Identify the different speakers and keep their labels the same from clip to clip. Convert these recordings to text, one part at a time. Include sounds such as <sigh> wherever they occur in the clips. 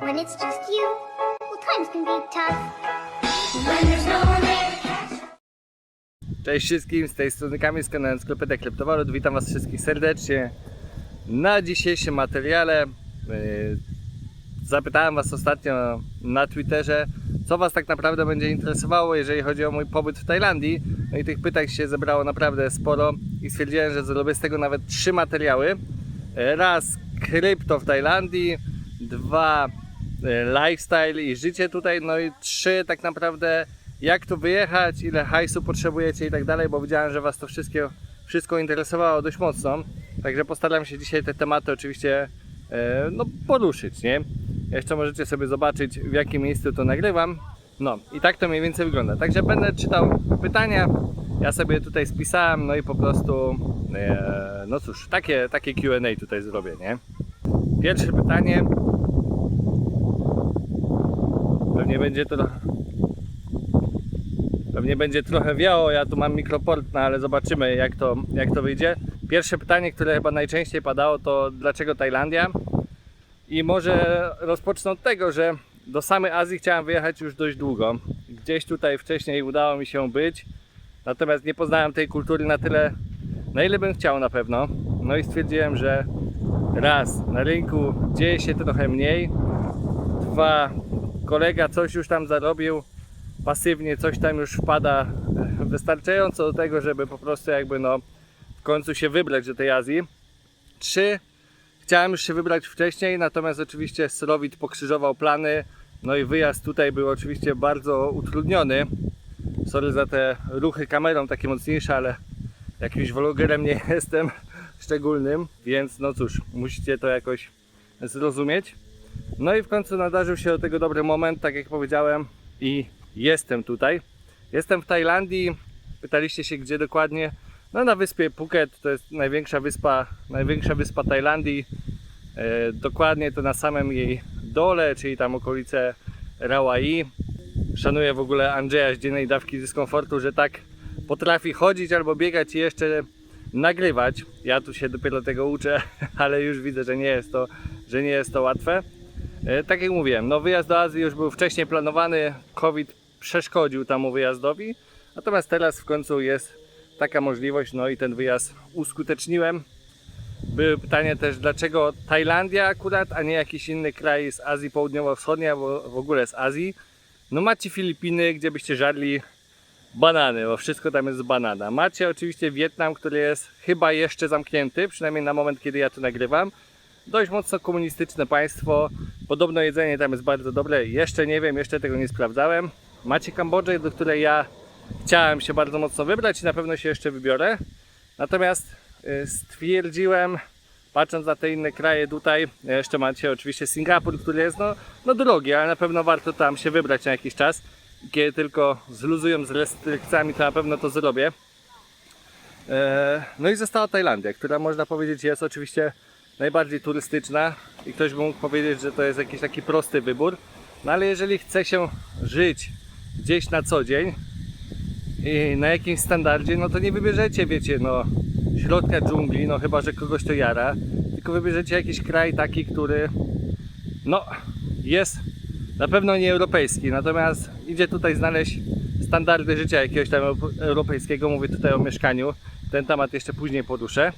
Speaker 1: when it's just you, well, times can be tough. When there's no one there to catch
Speaker 2: Cześć wszystkim, z tej strony Kamil z kanałem Sklepedek Kryptowalut. Witam Was wszystkich serdecznie. Na dzisiejszym materiale yy, zapytałem Was ostatnio na Twitterze, co Was tak naprawdę będzie interesowało, jeżeli chodzi o mój pobyt w Tajlandii. No i tych pytań się zebrało naprawdę sporo i stwierdziłem, że zrobię z tego nawet trzy materiały. Raz krypto w Tajlandii, dwa lifestyle i życie tutaj, no i trzy tak naprawdę jak tu wyjechać, ile hajsu potrzebujecie i tak dalej, bo widziałem, że Was to wszystkie, wszystko interesowało dość mocno. Także postaram się dzisiaj te tematy oczywiście e, no, poruszyć, nie? Jeszcze możecie sobie zobaczyć w jakim miejscu to nagrywam. No i tak to mniej więcej wygląda. Także będę czytał pytania. Ja sobie tutaj spisałem, no i po prostu, e, no cóż, takie, takie Q&A tutaj zrobię, nie? Pierwsze pytanie. Pewnie będzie Pewnie będzie trochę wiało, ja tu mam mikroport, no ale zobaczymy jak to, jak to wyjdzie. Pierwsze pytanie, które chyba najczęściej padało to dlaczego Tajlandia? I może rozpocznę od tego, że do samej Azji chciałem wyjechać już dość długo. Gdzieś tutaj wcześniej udało mi się być, natomiast nie poznałem tej kultury na tyle, na ile bym chciał na pewno. No i stwierdziłem, że raz, na rynku dzieje się trochę mniej, dwa, kolega coś już tam zarobił, pasywnie coś tam już wpada e, wystarczająco do tego, żeby po prostu jakby no w końcu się wybrać do tej Azji. Trzy, chciałem już się wybrać wcześniej, natomiast oczywiście Slowit pokrzyżował plany, no i wyjazd tutaj był oczywiście bardzo utrudniony. Sorry za te ruchy kamerą takie mocniejsze, ale jakimś vlogerem nie <laughs> jestem szczególnym, więc no cóż, musicie to jakoś zrozumieć. No i w końcu nadarzył się do tego dobry moment, tak jak powiedziałem, i jestem tutaj. Jestem w Tajlandii. Pytaliście się gdzie dokładnie? No na wyspie Phuket, to jest największa wyspa, największa wyspa Tajlandii. E, dokładnie to na samym jej dole, czyli tam okolice Rawai. Szanuję w ogóle Andrzeja z dziennej dawki dyskomfortu, że tak potrafi chodzić albo biegać i jeszcze nagrywać. Ja tu się dopiero tego uczę, <laughs> ale już widzę, że nie jest to, że nie jest to łatwe. E, Tak jak mówiłem, no wyjazd do Azji już był wcześniej planowany, COVID przeszkodził temu wyjazdowi, natomiast teraz w końcu jest taka możliwość, no i ten wyjazd uskuteczniłem. Były pytania też, dlaczego Tajlandia akurat, a nie jakiś inny kraj z Azji Południowo-Wschodniej, albo w ogóle z Azji. No macie Filipiny, gdzie byście żarli banany, bo wszystko tam jest z banana. Macie oczywiście Wietnam, który jest chyba jeszcze zamknięty, przynajmniej na moment, kiedy ja tu nagrywam dość mocno komunistyczne państwo. Podobno jedzenie tam jest bardzo dobre. Jeszcze nie wiem, jeszcze tego nie sprawdzałem. Macie Kambodżę, do której ja chciałem się bardzo mocno wybrać i na pewno się jeszcze wybiorę. Natomiast y, stwierdziłem, patrząc na te inne kraje tutaj, jeszcze macie oczywiście Singapur, który jest no, no drogi, ale na pewno warto tam się wybrać na jakiś czas. Kiedy tylko zluzują z restrykcjami, to na pewno to zrobię. E, No i została Tajlandia, która można powiedzieć jest oczywiście najbardziej turystyczna i ktoś by mógł powiedzieć, że to jest jakiś taki prosty wybór. No ale jeżeli chce się żyć gdzieś na co dzień i na jakimś standardzie, no to nie wybierzecie, wiecie, no środka dżungli, no chyba, że kogoś to jara, tylko wybierzecie jakiś kraj taki, który no jest na pewno nie europejski, natomiast idzie tutaj znaleźć standardy życia jakiegoś tam europejskiego, mówię tutaj o mieszkaniu, ten temat jeszcze później poruszę.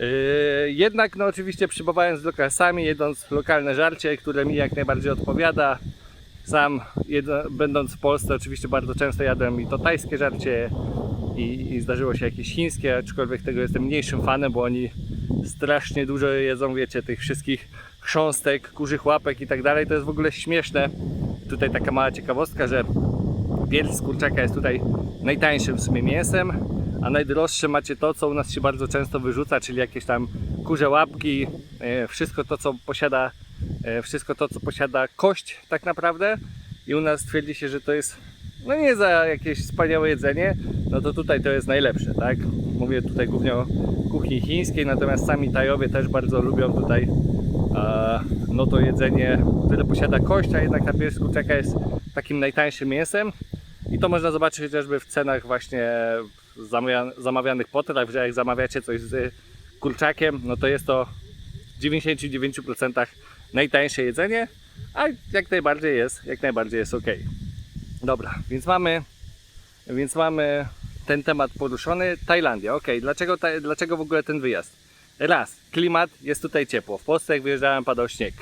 Speaker 2: Yy, Jednak no oczywiście przybywając z lokalsami, jedząc lokalne żarcie, które mi jak najbardziej odpowiada. Sam jedno, będąc w Polsce oczywiście bardzo często jadłem i to tajskie żarcie i, i zdarzyło się jakieś chińskie, aczkolwiek tego jestem mniejszym fanem, bo oni strasznie dużo jedzą, wiecie, tych wszystkich chrząstek, kurzych łapek i tak dalej. To jest w ogóle śmieszne. Tutaj taka mała ciekawostka, że pierś z kurczaka jest tutaj najtańszym w sumie mięsem, a najdroższe macie to, co u nas się bardzo często wyrzuca, czyli jakieś tam kurze łapki, e, wszystko to, co posiada, e, wszystko to, co posiada kość tak naprawdę. I u nas twierdzi się, że to jest no nie za jakieś wspaniałe jedzenie, no to tutaj to jest najlepsze, tak? Mówię tutaj głównie o kuchni chińskiej, natomiast sami Tajowie też bardzo lubią tutaj no to jedzenie, które posiada kość, a jednak ta pierś kurczaka jest takim najtańszym mięsem. I to można zobaczyć chociażby w cenach właśnie zamawia- zamawianych potraw, że jak zamawiacie coś z kurczakiem, no to jest to w 99% najtańsze jedzenie, a jak najbardziej jest, jak najbardziej jest ok. Dobra, więc mamy, więc mamy ten temat poruszony. Tajlandia, ok. Dlaczego, ta, dlaczego w ogóle ten wyjazd? Raz, klimat, jest tutaj ciepło. W Polsce jak wyjeżdżałem padał śnieg.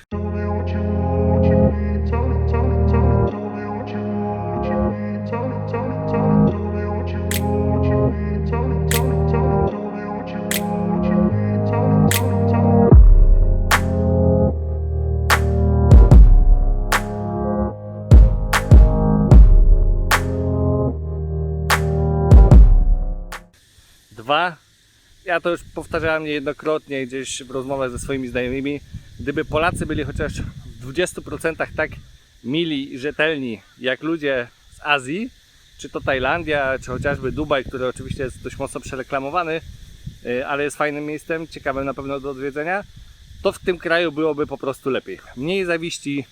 Speaker 2: To już powtarzałem niejednokrotnie gdzieś w rozmowach ze swoimi znajomymi, gdyby Polacy byli chociaż w 20% tak mili i rzetelni jak ludzie z Azji, czy to Tajlandia, czy chociażby Dubaj, który oczywiście jest dość mocno przereklamowany, y, ale jest fajnym miejscem, ciekawym na pewno do odwiedzenia, to w tym kraju byłoby po prostu lepiej. Mniej zawiści,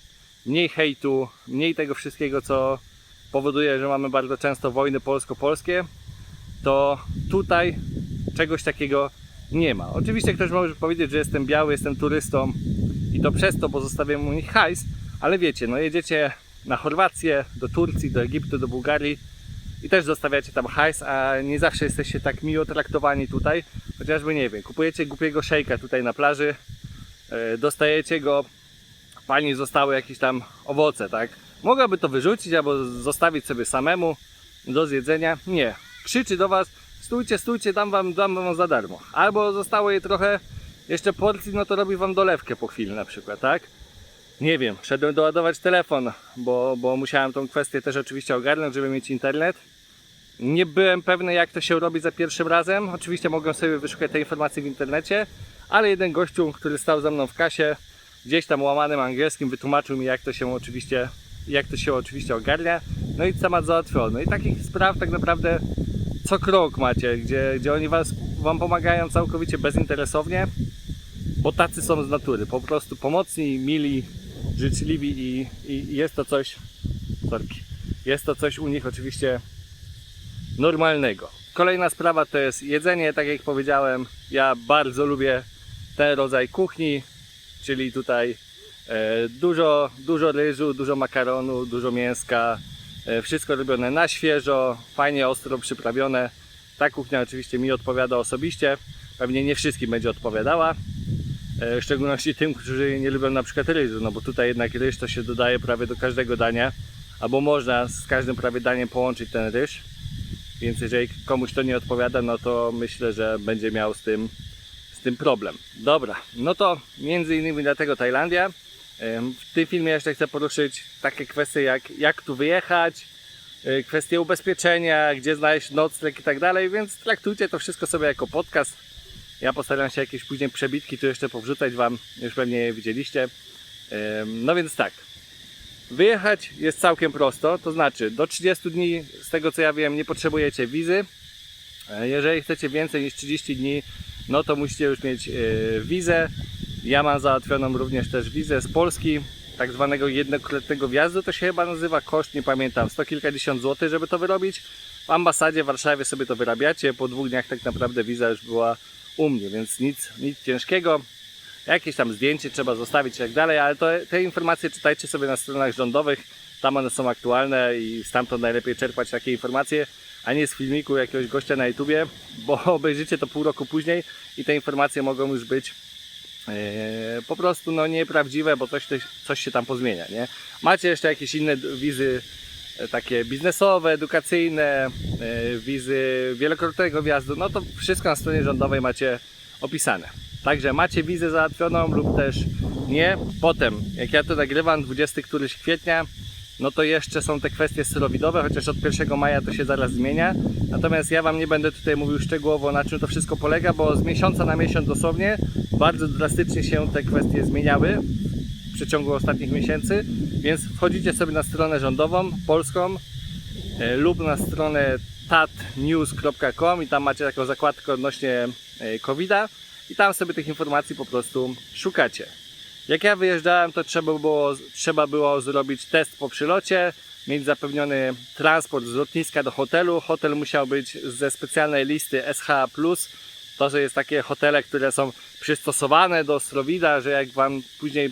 Speaker 2: mniej hejtu, mniej tego wszystkiego, co powoduje, że mamy bardzo często wojny polsko-polskie, to tutaj czegoś takiego nie ma. Oczywiście ktoś może powiedzieć, że jestem biały, jestem turystą i to przez to pozostawiam u nich hajs, ale wiecie, no jedziecie na Chorwację, do Turcji, do Egiptu, do Bułgarii i też zostawiacie tam hajs, a nie zawsze jesteście tak miło traktowani tutaj, chociażby nie wiem, kupujecie głupiego szejka tutaj na plaży, e, dostajecie go, pani zostały jakieś tam owoce, tak? Mogłaby to wyrzucić albo zostawić sobie samemu do zjedzenia. Nie. Krzyczy do was, stójcie, stójcie, dam wam, dam wam za darmo. Albo zostało jej trochę jeszcze porcji, no to robi wam dolewkę po chwili na przykład, tak? Nie wiem, szedłem doładować telefon, bo, bo musiałem tą kwestię też oczywiście ogarnąć, żeby mieć internet. Nie byłem pewny, jak to się robi za pierwszym razem. Oczywiście mogłem sobie wyszukać te informacje w internecie, ale jeden gościu, który stał za mną w kasie, gdzieś tam łamanym angielskim, wytłumaczył mi, jak to się oczywiście, jak to się oczywiście ogarnia. No i temat załatwiony. I takich spraw tak naprawdę co krok macie, gdzie, gdzie oni was, wam pomagają całkowicie bezinteresownie, bo tacy są z natury. Po prostu pomocni, mili, życzliwi i, i jest to coś, sorki, jest to coś u nich oczywiście normalnego. Kolejna sprawa to jest jedzenie, tak jak powiedziałem, ja bardzo lubię ten rodzaj kuchni, czyli tutaj e, dużo, dużo ryżu, dużo makaronu, dużo mięska, wszystko robione na świeżo, fajnie ostro przyprawione. Ta kuchnia oczywiście mi odpowiada osobiście, pewnie nie wszystkim będzie odpowiadała, e, w szczególności tym, którzy nie lubią na przykład ryżu, no bo tutaj jednak ryż to się dodaje prawie do każdego dania, albo można z każdym prawie daniem połączyć ten ryż. Więc jeżeli komuś to nie odpowiada, no to myślę, że będzie miał z tym, z tym problem. Dobra, no to między innymi dlatego Tajlandia. W tym filmie jeszcze chcę poruszyć takie kwestie jak jak tu wyjechać, y, kwestie ubezpieczenia, gdzie znaleźć nocleg i tak dalej, więc traktujcie to wszystko sobie jako podcast. Ja postaram się jakieś później przebitki tu jeszcze powrzucać Wam, już pewnie je widzieliście. No więc tak, Wyjechać jest całkiem prosto, to znaczy do 30 dni, z tego co ja wiem, nie potrzebujecie wizy. E, Jeżeli chcecie więcej niż 30 dni, no to musicie już mieć e, wizę. Ja mam załatwioną również też wizę z Polski, tak zwanego jednokrotnego wjazdu, to się chyba nazywa koszt, nie pamiętam, sto kilkadziesiąt złotych, żeby to wyrobić. W ambasadzie w Warszawie sobie to wyrabiacie, po dwóch dniach tak naprawdę wiza już była u mnie, więc nic, nic ciężkiego. Jakieś tam zdjęcie trzeba zostawić i tak dalej, ale to, te informacje czytajcie sobie na stronach rządowych, tam one są aktualne i stamtąd najlepiej czerpać takie informacje, a nie z filmiku jakiegoś gościa na YouTubie, bo <laughs> obejrzycie to pół roku później i te informacje mogą już być po prostu no, nieprawdziwe, bo coś, coś się tam pozmienia, nie? Macie jeszcze jakieś inne wizy e, takie biznesowe, edukacyjne, e, wizy wielokrotnego wjazdu, no to wszystko na stronie rządowej macie opisane. Także macie wizę załatwioną lub też nie. Potem, jak ja to nagrywam, 20 któryś kwietnia, no to jeszcze są te kwestie sterowidowe, chociaż od 1 maja to się zaraz zmienia. Natomiast ja Wam nie będę tutaj mówił szczegółowo na czym to wszystko polega, bo z miesiąca na miesiąc dosłownie bardzo drastycznie się te kwestie zmieniały w przeciągu ostatnich miesięcy, więc wchodzicie sobie na stronę rządową, polską e, lub na stronę tatnews.com i tam macie taką zakładkę odnośnie e, COVID-a i tam sobie tych informacji po prostu szukacie. Jak ja wyjeżdżałem, to trzeba było, trzeba było zrobić test po przylocie, mieć zapewniony transport z lotniska do hotelu. Hotel musiał być ze specjalnej listy SH+. To, że jest takie hotele, które są przystosowane do Strowida, że jak Wam później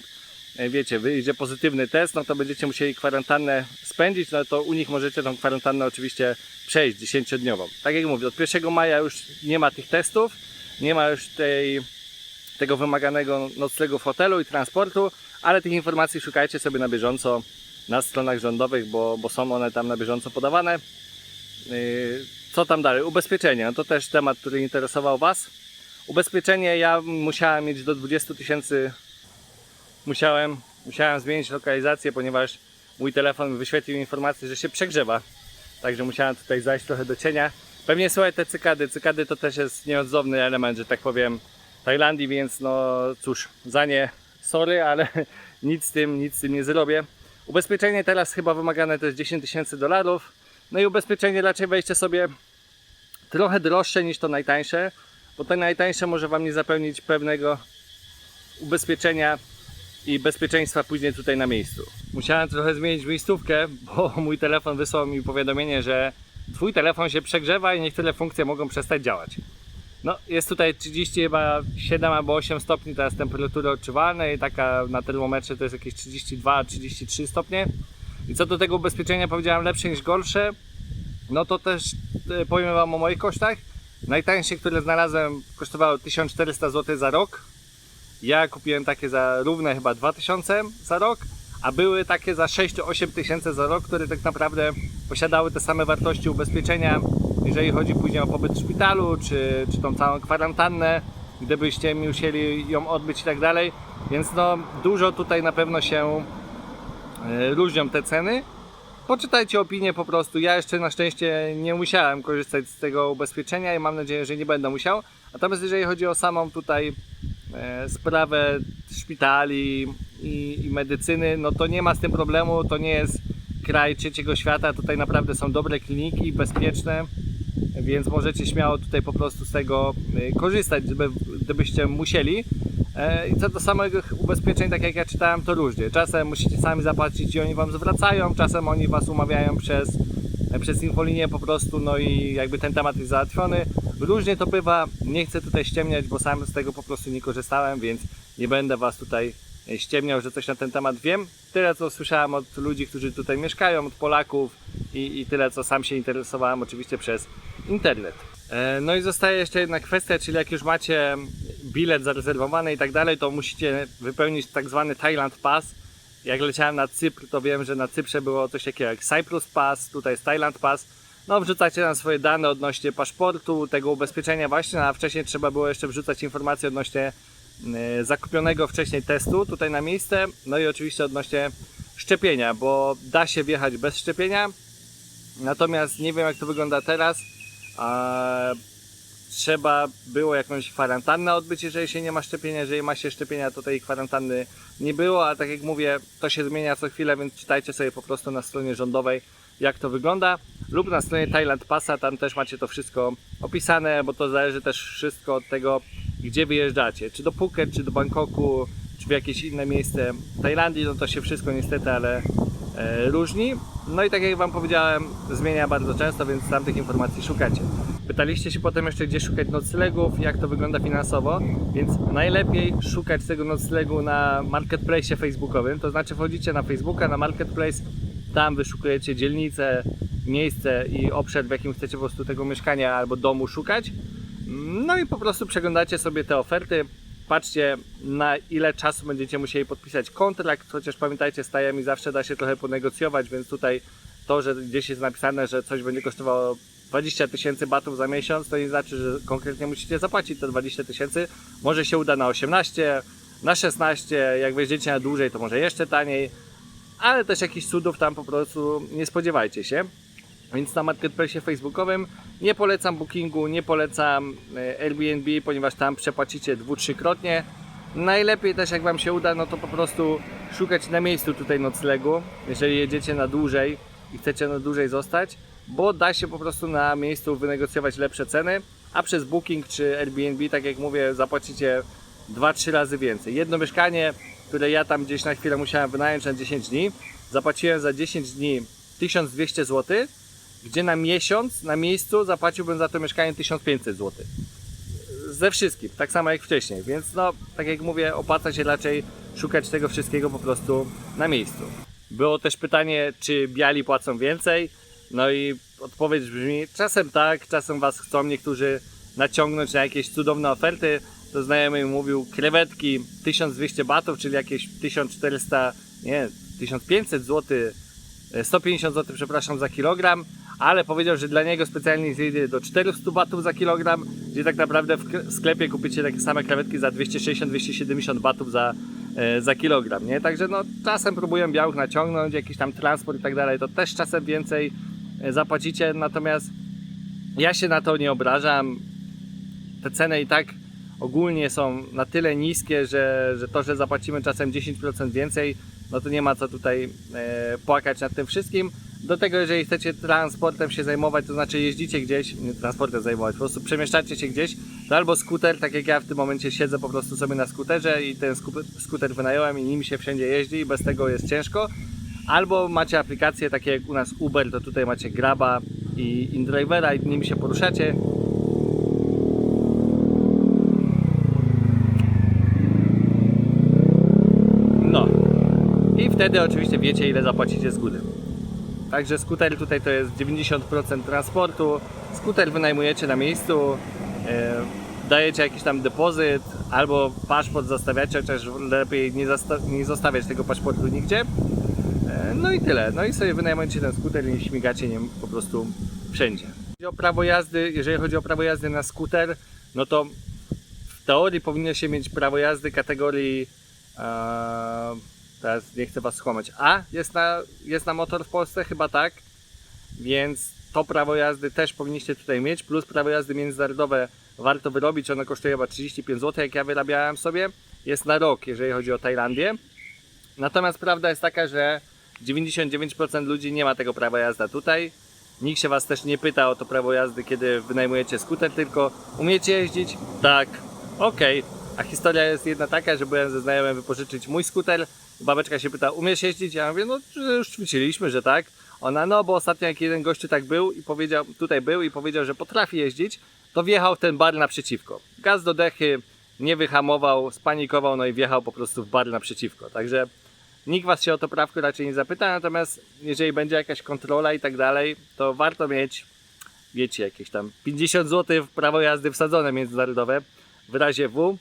Speaker 2: e, wiecie, wyjdzie pozytywny test, no to będziecie musieli kwarantannę spędzić, no to u nich możecie tą kwarantannę oczywiście przejść 10-dniową. Tak jak mówię, od 1 maja już nie ma tych testów, nie ma już tej, tego wymaganego noclegu w hotelu i transportu, ale tych informacji szukajcie sobie na bieżąco na stronach rządowych, bo, bo są one tam na bieżąco podawane. Yy, Co tam dalej? Ubezpieczenie. No to też temat, który interesował Was. Ubezpieczenie ja musiałem mieć do 20 tysięcy. Musiałem, musiałem zmienić lokalizację, ponieważ mój telefon wyświetlił informację, że się przegrzewa. Także musiałem tutaj zajść trochę do cienia. Pewnie słuchaj te cykady. Cykady to też jest nieodzowny element, że tak powiem, Tajlandii, więc no cóż, za nie sorry, ale <laughs> nic z tym, nic z tym nie zrobię. Ubezpieczenie teraz chyba wymagane to jest 10 tysięcy dolarów. No i ubezpieczenie raczej wejście sobie trochę droższe niż to najtańsze, bo to najtańsze może Wam nie zapewnić pewnego ubezpieczenia i bezpieczeństwa później tutaj na miejscu. Musiałem trochę zmienić miejscówkę, <laughs> bo mój telefon wysłał mi powiadomienie, że Twój telefon się przegrzewa i niektóre funkcje mogą przestać działać. No, jest tutaj 30 chyba 7 albo 8 stopni teraz temperatury odczuwalnej, taka na termometrze to jest jakieś 32-33 stopnie. I co do tego ubezpieczenia powiedziałem lepsze niż gorsze, no to też e, powiem Wam o moich kosztach. Najtańsze, które znalazłem kosztowało 1400 zł za rok. Ja kupiłem takie za równe chyba 2000 za rok, a były takie za 6-8 tysięcy za rok, które tak naprawdę posiadały te same wartości ubezpieczenia, jeżeli chodzi później o pobyt w szpitalu, czy, czy tą całą kwarantannę, gdybyście musieli ją odbyć i tak dalej. Więc no dużo tutaj na pewno się e, różnią te ceny. Poczytajcie opinię po prostu. Ja jeszcze na szczęście nie musiałem korzystać z tego ubezpieczenia i mam nadzieję, że nie będę musiał. Natomiast jeżeli chodzi o samą tutaj e, sprawę szpitali i, i medycyny, no to nie ma z tym problemu. To nie jest kraj trzeciego świata. Tutaj naprawdę są dobre kliniki, bezpieczne, więc możecie śmiało tutaj po prostu z tego e, korzystać, gdyby, gdybyście musieli. E, I co do samych ubezpieczeń, tak jak ja czytałem, to różnie. Czasem musicie sami zapłacić i oni Wam zwracają, czasem oni Was umawiają przez, e, przez infolinię po prostu, no i jakby ten temat jest załatwiony. Różnie to bywa, nie chcę tutaj ściemniać, bo sam z tego po prostu nie korzystałem, więc nie będę Was tutaj e, ściemniał, że coś na ten temat wiem. Tyle co słyszałem od ludzi, którzy tutaj mieszkają, od Polaków i, i tyle co sam się interesowałem oczywiście przez internet. E, No i zostaje jeszcze jedna kwestia, czyli jak już macie bilet zarezerwowany i tak dalej, to musicie wypełnić tak zwany Thailand Pass. Jak leciałem na Cypr, to wiem, że na Cyprze było coś takiego jak Cyprus Pass, tutaj jest Thailand Pass. No wrzucacie tam swoje dane odnośnie paszportu, tego ubezpieczenia właśnie, a wcześniej trzeba było jeszcze wrzucać informacje odnośnie e, zakupionego wcześniej testu tutaj na miejsce, no i oczywiście odnośnie szczepienia, bo da się wjechać bez szczepienia, natomiast nie wiem jak to wygląda teraz. A trzeba było jakąś kwarantannę odbyć, jeżeli się nie ma szczepienia. Jeżeli ma się szczepienia, to tej kwarantanny nie było, a tak jak mówię, to się zmienia co chwilę, więc czytajcie sobie po prostu na stronie rządowej, jak to wygląda. Lub na stronie Thailand Passa, tam też macie to wszystko opisane, bo to zależy też wszystko od tego, gdzie wyjeżdżacie. Czy do Phuket, czy do Bangkoku, czy w jakieś inne miejsce w Tajlandii, no to się wszystko niestety, ale różni. No i tak jak Wam powiedziałem, zmienia bardzo często, więc tam tych informacji szukacie. Pytaliście się potem jeszcze, gdzie szukać noclegów, jak to wygląda finansowo, więc najlepiej szukać tego noclegu na marketplace facebookowym, to znaczy wchodzicie na Facebooka, na marketplace, tam wyszukujecie dzielnicę, miejsce i obszar, w jakim chcecie po prostu tego mieszkania albo domu szukać. No i po prostu przeglądacie sobie te oferty, patrzcie na ile czasu będziecie musieli podpisać kontrakt, chociaż pamiętajcie, z tajami zawsze da się trochę ponegocjować, więc tutaj to, że gdzieś jest napisane, że coś będzie kosztowało 20 tysięcy batów za miesiąc, to nie znaczy, że konkretnie musicie zapłacić te 20 tysięcy. Może się uda na 18, na 16, jak wejdziecie na dłużej, to może jeszcze taniej, ale też jakichś cudów tam po prostu nie spodziewajcie się. Więc na marketplace facebookowym nie polecam bookingu, nie polecam e, Airbnb, ponieważ tam przepłacicie dwu, trzykrotnie. Najlepiej też jak Wam się uda, no to po prostu szukać na miejscu tutaj noclegu, jeżeli jedziecie na dłużej i chcecie na dłużej zostać, bo da się po prostu na miejscu wynegocjować lepsze ceny, a przez booking czy Airbnb, tak jak mówię, zapłacicie 2-3 razy więcej. Jedno mieszkanie, które ja tam gdzieś na chwilę musiałem wynająć na 10 dni, zapłaciłem za 10 dni 1200 zł, gdzie na miesiąc na miejscu zapłaciłbym za to mieszkanie 1500 zł. Ze wszystkim, tak samo jak wcześniej, więc no, tak jak mówię, opłaca się raczej szukać tego wszystkiego po prostu na miejscu. Było też pytanie, czy biali płacą więcej. No i odpowiedź brzmi, czasem tak, czasem was chcą niektórzy naciągnąć na jakieś cudowne oferty. To znajomy mówił krewetki 1200 batów, czyli jakieś 1400, nie, 1500 zł, 150 zł, przepraszam, za kilogram, ale powiedział, że dla niego specjalnie zjedzie do 400 batów za kilogram, gdzie tak naprawdę w sklepie kupicie takie same krewetki za 260-270 batów za, e, za kilogram, nie? Także no czasem próbują białych naciągnąć, jakiś tam transport i tak dalej, to też czasem więcej e, zapłacicie, natomiast ja się na to nie obrażam. Te ceny i tak ogólnie są na tyle niskie, że, że to, że zapłacimy czasem 10% więcej, no to nie ma co tutaj e, płakać nad tym wszystkim. Do tego, jeżeli chcecie transportem się zajmować, to znaczy jeździcie gdzieś, nie transportem zajmować, po prostu przemieszczacie się gdzieś, to albo skuter, tak jak ja w tym momencie siedzę po prostu sobie na skuterze i ten sku- skuter wynająłem i nim się wszędzie jeździ i bez tego jest ciężko. Albo macie aplikacje takie jak u nas Uber, to tutaj macie Graba i InDrivera i nimi się poruszacie. No. I wtedy oczywiście wiecie ile zapłacicie z góry. Także skuter tutaj to jest 90% transportu. Skuter wynajmujecie na miejscu, e, dajecie jakiś tam depozyt albo paszport zostawiacie, chociaż lepiej nie, nie zostawiać tego paszportu nigdzie. E, No i tyle. No i sobie wynajmujecie ten skuter i śmigacie nim po prostu wszędzie. Jeżeli chodzi o prawo jazdy, jeżeli chodzi o prawo jazdy na skuter, no to w teorii powinno się mieć prawo jazdy kategorii e, teraz nie chcę was skłamać. A jest na, jest na motor w Polsce? Chyba tak. Więc to prawo jazdy też powinniście tutaj mieć, plus prawo jazdy międzynarodowe warto wyrobić, ono kosztuje chyba 35 zł, jak ja wyrabiałem sobie. Jest na rok, jeżeli chodzi o Tajlandię. Natomiast prawda jest taka, że 99% ludzi nie ma tego prawa jazdy tutaj. Nikt się was też nie pyta o to prawo jazdy, kiedy wynajmujecie skuter, tylko umiecie jeździć? Tak. Okej. A historia jest jedna taka, że byłem ze znajomym wypożyczyć mój skuter. Babeczka się pyta, umiesz jeździć? Ja mówię, no już ćwiczyliśmy, że tak. Ona, no bo ostatnio jak jeden gościu tak był i powiedział, tutaj był i powiedział, że potrafi jeździć, to wjechał w ten bar naprzeciwko. Gaz do dechy, nie wyhamował, spanikował, no i wjechał po prostu w bar naprzeciwko. Także nikt was się o to prawko raczej nie zapyta, natomiast jeżeli będzie jakaś kontrola i tak dalej, to warto mieć, wiecie, jakieś tam 50 zł w prawo jazdy wsadzone międzynarodowe w razie W.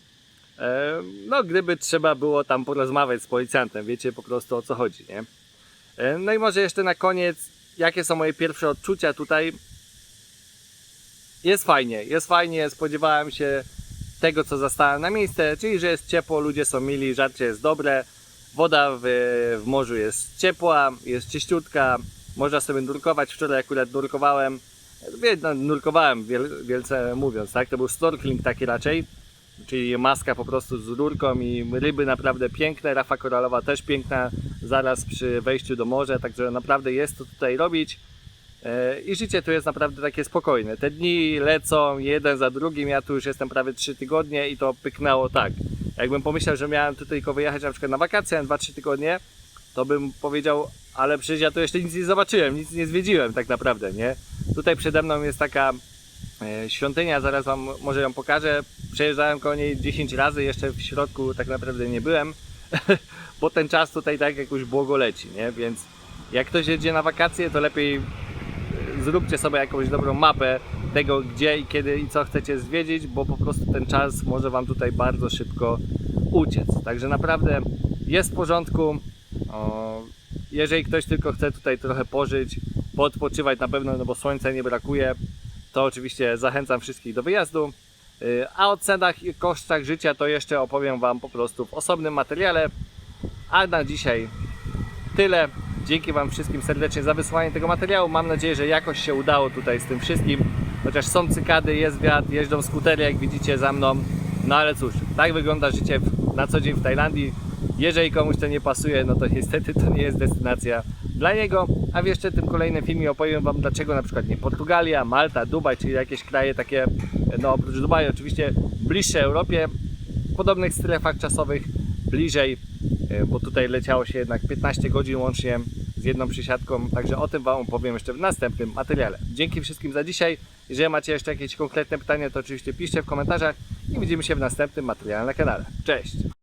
Speaker 2: No, gdyby trzeba było tam porozmawiać z policjantem, wiecie po prostu o co chodzi, nie? No i może jeszcze na koniec, jakie są moje pierwsze odczucia tutaj? Jest fajnie, jest fajnie, spodziewałem się tego, co zastałem na miejsce, czyli że jest ciepło, ludzie są mili, żarcie jest dobre, woda w, w morzu jest ciepła, jest czyściutka, można sobie nurkować, wczoraj akurat nurkowałem, no, nurkowałem wiel, wielce mówiąc, tak, to był snorkeling taki raczej, czyli maska po prostu z rurką i ryby naprawdę piękne, rafa koralowa też piękna, zaraz przy wejściu do morza, także naprawdę jest to tutaj robić. E, I życie tu jest naprawdę takie spokojne. Te dni lecą jeden za drugim. Ja tu już jestem prawie 3 tygodnie i to pyknęło tak. Jakbym pomyślał, że miałem tutaj tylko wyjechać na przykład na wakacje na 2-3 tygodnie, to bym powiedział, ale przecież ja tu jeszcze nic nie zobaczyłem, nic nie zwiedziłem tak naprawdę, nie? Tutaj przede mną jest taka świątynia, zaraz Wam może ją pokażę. Przejeżdżałem koło niej 10 razy, jeszcze w środku tak naprawdę nie byłem, <laughs> bo ten czas tutaj tak jakoś błogo leci, nie? Więc jak ktoś jedzie na wakacje, to lepiej zróbcie sobie jakąś dobrą mapę tego, gdzie i kiedy i co chcecie zwiedzić, bo po prostu ten czas może Wam tutaj bardzo szybko uciec. Także naprawdę jest w porządku. O, jeżeli ktoś tylko chce tutaj trochę pożyć, poodpoczywać na pewno, no bo słońca nie brakuje, to oczywiście zachęcam wszystkich do wyjazdu. Y, A o cenach i kosztach życia to jeszcze opowiem Wam po prostu w osobnym materiale. A na dzisiaj tyle. Dzięki Wam wszystkim serdecznie za wysłanie tego materiału. Mam nadzieję, że jakoś się udało tutaj z tym wszystkim. Chociaż są cykady, jest wiatr, jeżdżą skutery, jak widzicie za mną. No ale cóż, tak wygląda życie na co dzień w Tajlandii. Jeżeli komuś to nie pasuje, no to niestety to nie jest destynacja dla niego. A w jeszcze tym kolejnym filmie opowiem Wam, dlaczego na przykład nie Portugalia, Malta, Dubaj, czyli jakieś kraje takie, no oprócz Dubaju oczywiście bliższe Europie, w podobnych strefach czasowych, bliżej E, bo tutaj leciało się jednak 15 godzin łącznie z jedną przysiadką, także o tym Wam opowiem jeszcze w następnym materiale. Dzięki wszystkim za dzisiaj. Jeżeli macie jeszcze jakieś konkretne pytania, to oczywiście piszcie w komentarzach i widzimy się w następnym materiale na kanale. Cześć!